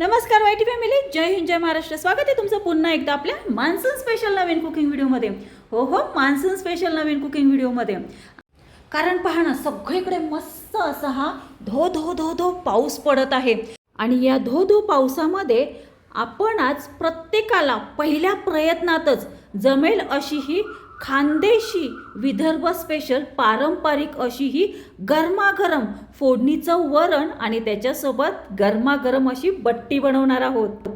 नमस्कार Y T family जय हिंद जय महाराष्ट्र. स्वागत आहे तुमचं पुन्हा एकदा आपल्या मान्सून स्पेशल नवीन कुकिंग व्हिडिओमध्ये हो हो मान्सून स्पेशल नवीन कुकिंग व्हिडिओमध्ये कारण पहा ना सगळीकडे मस्त असा हा धो धो धो धो पाऊस पडत आहे. आणि या धो धो पावसामध्ये आपण आज प्रत्येकाला पहिल्या प्रयत्नातच जमेल अशी ही खानदेशी विदर्भ स्पेशल पारंपरिक अशी ही गरमागरम फोडणीचं वरण आणि त्याच्यासोबत गरमागरम अशी बट्टी बनवणार आहोत.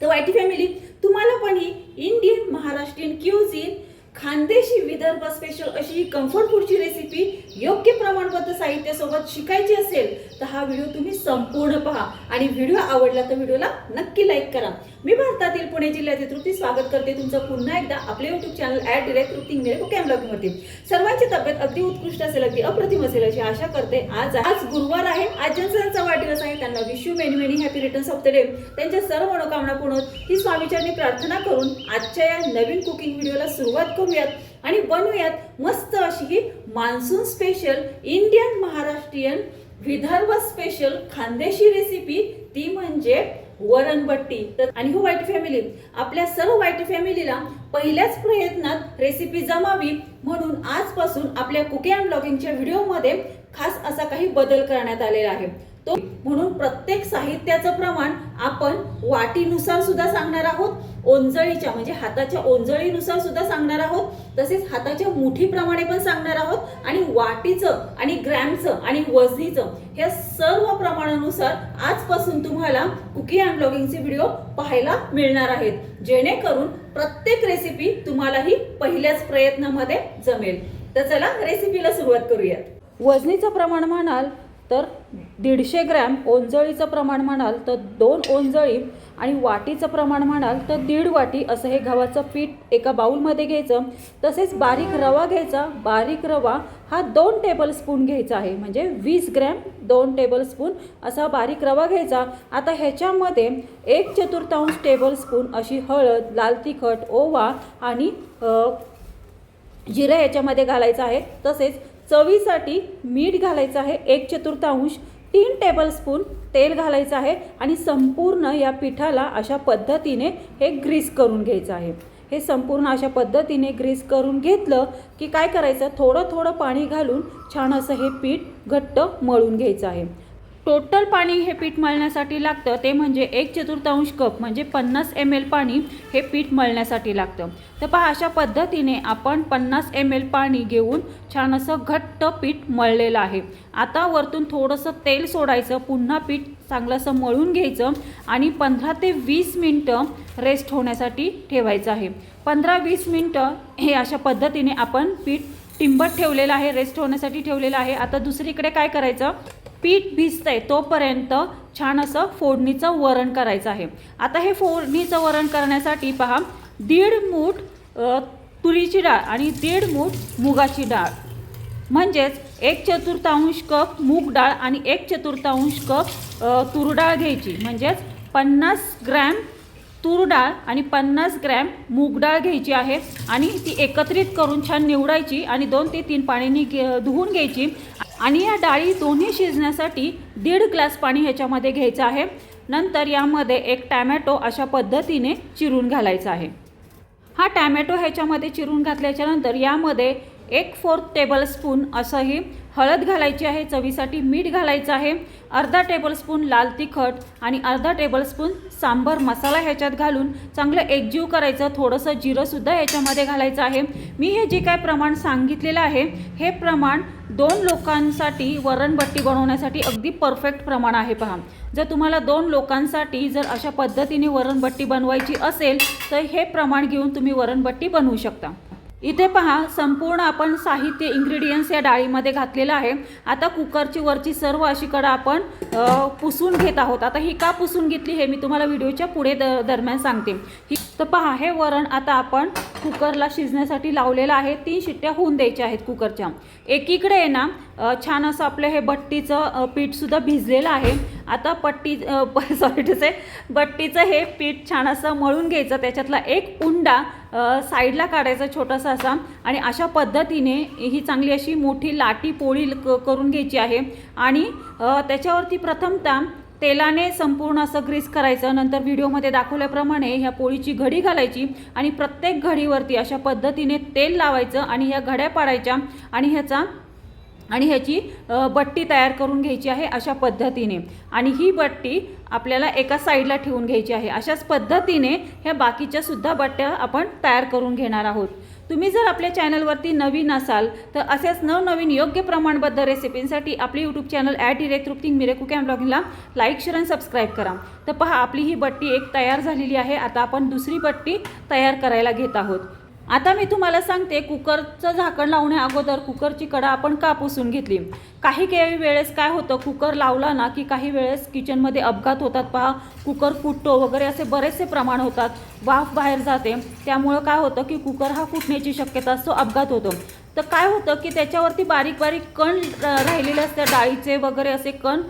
तर वायटी फॅमिली तुम्हाला पण ही Indian Maharashtrian cuisine Khandeshi Vidarbha special अशी ही कम्फर्ट फूडची रेसिपी योग्य प्रमाणबद्ध साहित्यासोबत शिकायची असेल तर हा व्हिडिओ तुम्ही संपूर्ण पहा. आणि व्हिडिओ आवडला तर व्हिडिओला नक्की लाईक करा. मी भारतातील पुणे जिल्ह्यातील तृप्ती स्वागत करते. तुमचं पुन्हा एकदा आपले YouTube channel at direct Trupti मिळेल कॅम ब्लॉगिंगवरती सर्वांची तब्येत अगदी उत्कृष्ट असेल अगदी अप्रतिम असेल अशी आशा करते. आज आज गुरुवार आहे. आज ज्यांचा वाढदिवस आहे. त्यांना wish you many many happy returns of the day त्यांच्या सर्व मनोकामना पूर्ण ही स्वामीचरणी प्रार्थना करून आजच्या या नवीन कुकिंग व्हिडिओला सुरुवात करूयात आणि बनवूयात मस्त अशी ही monsoon special Indian Maharashtrian Vidarbha special Khandeshi recipe ती म्हणजे वरणबट्टी तर आणि हो वाईट फॅमिली आपल्या सर्व वाईट फॅमिलीला पहिल्याच प्रयत्नात रेसिपी जमावी म्हणून आजपासून आपल्या कुकिंग अँड ब्लॉगिंगच्या व्हिडिओमध्ये खास असा काही बदल करण्यात आलेला आहे. तो म्हणून प्रत्येक साहित्याचं प्रमाण आपण वाटीनुसार सुद्धा सांगणार आहोत. ओंजळीच्या म्हणजे हाताच्या ओंजळीनुसार सुद्धा सांगणार आहोत. तसेच हाताच्या मुठीप्रमाणे पण सांगणार आहोत. वाटीचं आणि ग्रॅमचं आणि वजनीचं ह्या सर्व प्रमाणानुसार आजपासून तुम्हाला कुकी अँड ब्लॉगिंगचे व्हिडिओ पाहायला मिळणार आहेत. जेणेकरून प्रत्येक रेसिपी तुम्हालाही पहिल्याच प्रयत्नामध्ये जमेल. तर चला रेसिपीला सुरुवात करूयात. वजनीचं प्रमाण म्हणाल तर दीडशे ग्रॅम ओंजळीचं प्रमाण म्हणाल तर दोन ओंजळी आणि वाटीचं प्रमाण म्हणाल तर दीड वाटी असं हे गव्हाचं पीठ एका बाऊलमध्ये घ्यायचं. तसेच बारीक रवा घ्यायचा. बारीक रवा हा दोन टेबलस्पून घ्यायचा आहे. म्हणजे वीस ग्रॅम दोन टेबलस्पून असा बारीक रवा घ्यायचा. आता ह्याच्यामध्ये एक चतुर्थांश टेबलस्पून अशी हळद लाल तिखट ओवा आणि अ, जिरं याच्यामध्ये घालायचं आहे. तसेच चवीसाठी मीठ घालायचं आहे. एक चतुर्थांश तीन टेबलस्पून तेल घालायचं आहे आणि संपूर्ण या पिठाला अशा पद्धतीने हे ग्रीस करून घ्यायचं आहे. हे संपूर्ण अशा पद्धतीने ग्रीस करून घेतलं की काय करायचं? थोडं थोडं पाणी घालून छान असं हे पीठ घट्ट मळून घ्यायचं आहे. टोटल पाणी हे पीठ मळण्यासाठी लागतं. ते म्हणजे एक चतुर्थांश कप म्हणजे पन्नास एम एल पाणी हे पीठ मळण्यासाठी लागतं. तर पहा अशा पद्धतीने आपण पन्नास एम एल पाणी घेऊन छान असं घट्ट पीठ मळलेलं आहे. आता वरतून थोडंसं तेल सोडायचं पुन्हा पीठ चांगलं असं मळून घ्यायचं आणि पंधरा ते वीस मिनटं रेस्ट होण्यासाठी ठेवायचं आहे. पंधरा वीस मिनटं हे अशा पद्धतीने आपण पीठ टिंबत ठेवलेलं आहे रेस्ट होण्यासाठी ठेवलेलं आहे. आता दुसरीकडे काय करायचं? पीठ भिजतंय तोपर्यंत छान असं फोडणीचं वरण करायचं आहे. आता हे फोडणीचं वरण करण्यासाठी पहा दीड मूठ तुरीची डाळ आणि दीड मूठ मुगाची डाळ. म्हणजेच एक चतुर्थांश कप मूग डाळ आणि एक चतुर्थांश कप तूर डाळ घ्यायची. म्हणजेच पन्नास ग्रॅम तूर डाळ आणि पन्नास ग्रॅम मूग डाळ घ्यायची आहे आणि ती एकत्रित करून छान निवडायची आणि दोन ते तीन पाण्याने घे धुवून घ्यायची. आणि या डाळी दोन्ही शिजण्यासाठी दीड ग्लास पाणी ह्याच्यामध्ये घ्यायचं आहे. नंतर यामध्ये एक टॅमॅटो अशा पद्धतीने चिरून घालायचा आहे. हा टॅमॅटो ह्याच्यामध्ये चिरून घातल्याच्यानंतर यामध्ये एक फोर्थ टेबलस्पून असंही हळद घालायची आहे चवीसाठी मीठ घालायचं आहे अर्धा टेबलस्पून लाल तिखट आणि अर्धा टेबलस्पून सांबर मसाला ह्याच्यात घालून चांगलं एकजीव करायचं थोडंसं जिरंसुद्धा ह्याच्यामध्ये घालायचं आहे. मी हे जे काय प्रमाण सांगितलेलं आहे हे प्रमाण दोन लोकांसाठी वरणबट्टी बनवण्यासाठी अगदी परफेक्ट प्रमाण आहे पहा. जर तुम्हाला दोन लोकांसाठी जर अशा पद्धतीने वरणबट्टी बनवायची असेल तर हे प्रमाण घेऊन तुम्ही वरणबट्टी बनवू शकता. इथे पहा संपूर्ण आपण साहित्य इंग्रेडियंट्स या डाळीमध्ये घातलेलं आहे. आता कुकरची वरची सर्व अशी कडा आपण पुसून घेत आहोत. आता ही का पुसून घेतली हे मी तुम्हाला व्हिडिओच्या पुढे द दरम्यान सांगते. ही तर पहा हे वरण आता आपण कुकरला शिजण्यासाठी लावलेलं आहे. तीन शिट्ट्या होऊन द्यायच्या आहेत कुकरच्या. एकीकडे आहे ना छान असं आपलं हे बट्टीचं पीठसुद्धा भिजलेलं आहे. आता पट्टी सॉरी टू से बट्टीचं हे पीठ छान असं मळून घ्यायचं. त्याच्यातला एक उंडा साईडला काढायचा छोटासा असा. आणि अशा पद्धतीने ही चांगली अशी मोठी लाटी पोळी क- करून घ्यायची आहे. आणि त्याच्यावरती प्रथमतः तेलाने संपूर्ण असं ग्रीस करायचं. नंतर व्हिडिओमध्ये दाखवल्याप्रमाणे ह्या पोळीची घडी घालायची आणि प्रत्येक घडीवरती अशा पद्धतीने तेल लावायचं आणि ह्या घड्या पाडायच्या आणि ह्याचा आणि ह्याची बट्टी तयार करून घ्यायची आहे अशा पद्धतीने. आणि ही बट्टी आपल्याला एका साईडला ठेवून घ्यायची आहे. अशाच पद्धतीने ह्या बाकीच्या सुद्धा बट्ट्या आपण तयार करून घेणार आहोत. तुम्ही जर आपल्या चॅनलवरती नवीन असाल तर असेच नवनवीन योग्य प्रमाणबद्ध रेसिपींसाठी आपली यूट्यूब चॅनल ॲट डिरेक्ट तृप्तिंग मिरे कुक ब्लॉगिंगला लाईक शेअर आणि सबस्क्राईब करा. तर पहा आपली ही बट्टी एक तयार झालेली आहे. आता आपण दुसरी बट्टी तयार करायला घेत आहोत. आता मी तुम्हाला सांगते कुकरचं झाकण लावण्या अगोदर कुकरची कडा आपण का पुसून घेतली. काही काही वेळेस काय होतं कुकर लावला ना की काही वेळेस किचनमध्ये अपघात होतात पहा. कुकर फुटतो वगैरे असे बरेचसे प्रमाण होतात. वाफ बाहेर जाते. त्यामुळं काय होतं की कुकर हा फुटण्याची शक्यता असतो अपघात होतो. तर काय होतं की त्याच्यावरती बारीक बारीक कण राहिलेले असतात डाळीचे वगैरे असे कण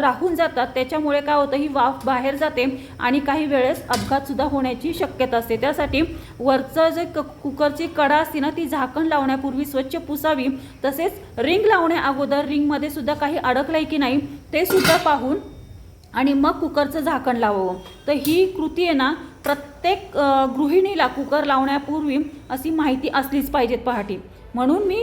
राहून जातात. त्याच्यामुळे काय होतं ही वाफ बाहेर जाते आणि काही वेळेस अपघातसुद्धा होण्याची शक्यता असते. त्यासाठी वरचं जे क कुकरची कडा असते ना ती झाकण लावण्यापूर्वी स्वच्छ पुसावी. तसेच रिंग लावण्या अगोदर रिंगमध्ये सुद्धा काही अडकलं आहे की नाही ते सुद्धा पाहून आणि मग कुकरचं झाकण लावावं. तर ही कृती आहे ना प्रत्येक गृहिणीला कुकर लावण्यापूर्वी अशी माहिती असलीच पाहिजेत पहाटे. म्हणून मी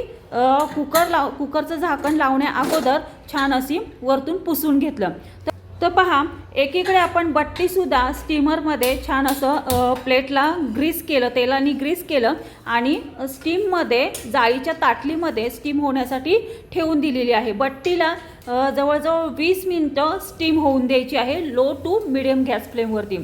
कुकर लाव कुकरचं झाकण लावण्या अगोदर छान अशी वरतून पुसून घेतलं. तर- तर पहा एकीकडे आपण बट्टीसुद्धा स्टीमरमध्ये छान असं प्लेटला ग्रीस केलं तेलाने ग्रीस केलं आणि स्टीममध्ये जाळीच्या ताटलीमध्ये स्टीम होण्यासाठी ठेवून दिलेली आहे. बट्टीला जवळजवळ वीस मिनटं स्टीम होऊन द्यायची आहे लो टू मिडियम गॅस फ्लेमवरती.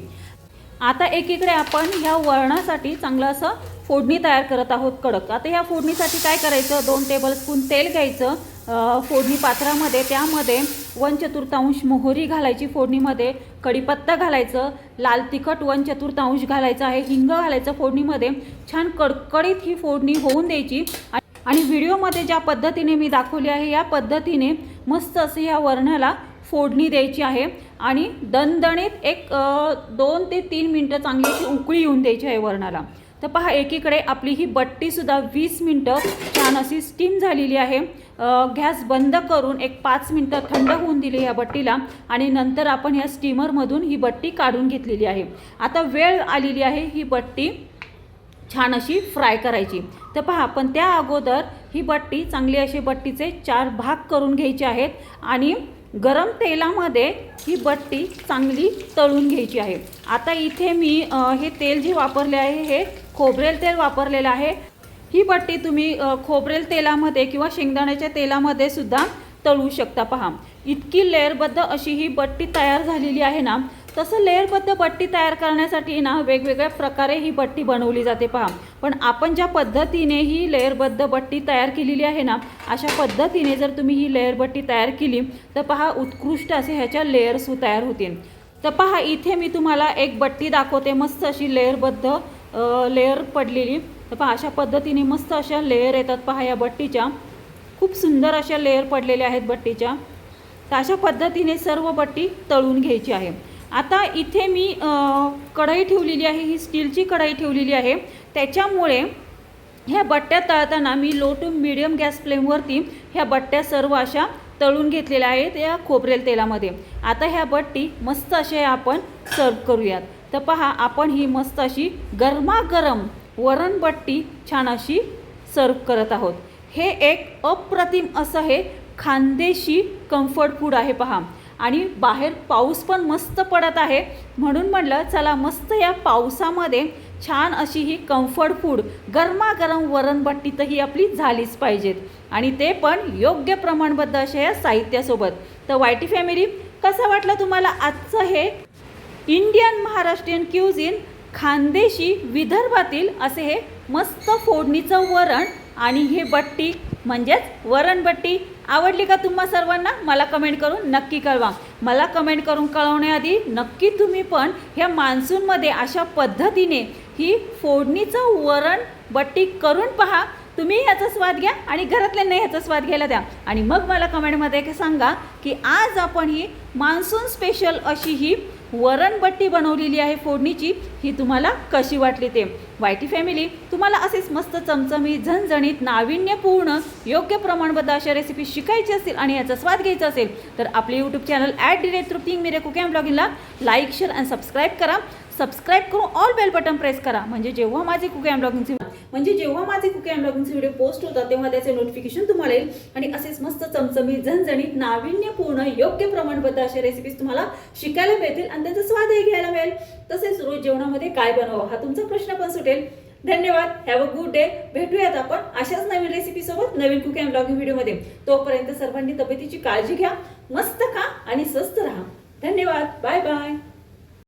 आता एकीकडे आपण ह्या वळणासाठी चांगलं असं फोडणी तयार करत आहोत कडक. आता ह्या फोडणीसाठी काय करायचं? दोन टेबलस्पून तेल घ्यायचं फोडणी पात्रामध्ये. त्यामध्ये वन चतुर्थांश मोहरी घालायची फोडणीमध्ये कढीपत्ता घालायचं लाल तिखट वन चतुर्थांश घालायचं आहे हिंग घालायचं फोडणीमध्ये. छान कडकडीत ही फोडणी होऊन द्यायची. आणि- व्हिडिओमध्ये ज्या पद्धतीने मी दाखवली आहे या पद्धतीने मस्त असं ह्या वरणाला फोडणी द्यायची आहे. आणि दणदणीत एक दोन ते तीन मिनटं चांगली अशी उकळी येऊन द्यायची आहे वरणाला. तर पहा एकीकडे आपली ही बट्टीसुद्धा वीस मिनटं छान अशी स्टीम झालेली आहे. गॅस बंद करून एक पाच मिनटं थंड होऊन दिली ह्या बट्टीला आणि नंतर आपण ह्या स्टीमरमधून ही बट्टी काढून घेतलेली आहे. आता वेळ आलेली आहे ही बट्टी छान अशी फ्राय करायची. तर पहा पण त्या अगोदर ही बट्टी चांगली अशी बट्टीचे चार भाग करून घ्यायचे आहेत आणि गरम तेलामध्ये ही बट्टी चांगली तळून घ्यायची आहे. आता इथे मी हे तेल जे वापरले आहे हे खोबरेल तेल वापरलेलं आहे. ही बट्टी तुम्ही खोबरेल तेलामध्ये किंवा शेंगदाण्याच्या तेलामध्ये सुद्धा तळू शकता. पहा इतकी लेअरबद्ध अशी ही बट्टी तयार झालेली आहे ना तसं लेअरबद्ध बट्टी तयार करण्यासाठी ना वेगवेगळ्या प्रकारे ही बट्टी बनवली जाते. पहा पण आपण ज्या पद्धतीने ही लेअरबद्ध बट्टी तयार केलेली आहे ना अशा पद्धतीने जर तुम्ही ही लेअर बट्टी तयार केली तर पहा उत्कृष्ट असे ह्याच्या लेअर्स तयार होतील. तर पहा इथे मी तुम्हाला एक बट्टी दाखवते मस्त अशी लेअरबद्ध लेअर पडलेली. तर पहा अशा पद्धतीने मस्त अशा लेअर येतात पहा या बट्टीच्या. खूप सुंदर अशा लेअर पडलेल्या आहेत बट्टीच्या. तर अशा पद्धतीने सर्व बट्टी तळून घ्यायची आहे. आता इथे मी कढई ठेवलेली आहे ही स्टीलची कढई ठेवलेली आहे. त्याच्यामुळे ह्या बट्ट्या तळताना मी लो टू मिडियम गॅस फ्लेमवरती ह्या बट्ट्या सर्व अशा तळून घेतलेल्या आहेत या खोबरेल तेलामध्ये. आता ह्या बट्टी मस्त अशा आपण सर्व करूयात. तर पहा आपण ही मस्त अशी गरमागरम वरणबट्टी छान अशी सर्व करत आहोत. हे एक अप्रतिम असं हे खानदेशी कम्फर्ट फूड आहे पहा. आणि बाहेर पाऊस पण मस्त पडत आहे. म्हणून म्हटलं चला मस्त या पावसामध्ये छान अशी ही कम्फर्ट फूड गरमागरम वरणबट्टी तर ही आपली झालीच पाहिजेत. आणि ते पण योग्य प्रमाणबद्ध अशा या साहित्यासोबत. तर वायटी फॅमिली कसं वाटलं तुम्हाला आजचं हे इंडियन महाराष्ट्रीयन क्युझिन खानदेशी विदर्भातील असे हे मस्त फोडणीचं वरण आणि हे बट्टी म्हणजेच वरणबट्टी आवडली का तुम्हा सर्वांना? मला कमेंट करून नक्की कळवा. मला कमेंट करून कळवण्याआधी नक्की तुम्ही पण ह्या मान्सूनमध्ये अशा पद्धतीने ही फोडणीचं वरण बट्टी करून पहा. तुम्ही ह्याचा स्वाद घ्या आणि घरातल्यांना ह्याचा स्वाद घ्यायला द्या. आणि मग मला कमेंटमध्ये सांगा की आज आपण ही मान्सून स्पेशल अशी ही वरणबट्टी बनवलेली आहे फोडणीची ही तुम्हाला कशी वाटली ते? वायटी फॅमिली तुम्हाला असेच मस्त चमचमीत झणझणीत नाविन्यपूर्ण योग्य प्रमाणबद्ध अशा रेसिपी शिकायची असतील आणि याचा स्वाद घ्यायचा असेल तर आपले YouTube channel at direct Trupti Mire कुकॅम ब्लॉगिंगला लाईक शेअर आणि सबस्क्राईब करा. सबस्क्राईब करून ऑल बेल बटन प्रेस करा. म्हणजे जेव्हा माझे कुकॅम अँड ब्लॉगिंगचे म्हणजे जेव्हा माझे कुकी अँड ब्लॉगिंगचे व्हिडिओ पोस्ट होतात तेव्हा त्याचे नोटिफिकेशन तुम्हाला येईल. आणि असेच मस्त चमचमीत झणझणीत नाविन्यपूर्ण योग्य प्रमाणबद्ध अशा रेसिपीज तुम्हाला शिकायला मिळतील आणि त्याचा स्वादही घ्यायला मिळेल. तसेच रोज जेवणामध्ये काय बनवावं हा तुमचा प्रश्न पण सुटेल. धन्यवाद हॅव अ गुड डे भेटूयात आपण अशाच नवीन रेसिपी सोबत नवीन कुकिंग अँड ब्लॉगिंग व्हिडिओमध्ये तोपर्यंत सर्वांनी तब्येतीची काळजी घ्या मस्त खा आणि स्वस्त राहा. धन्यवाद बाय बाय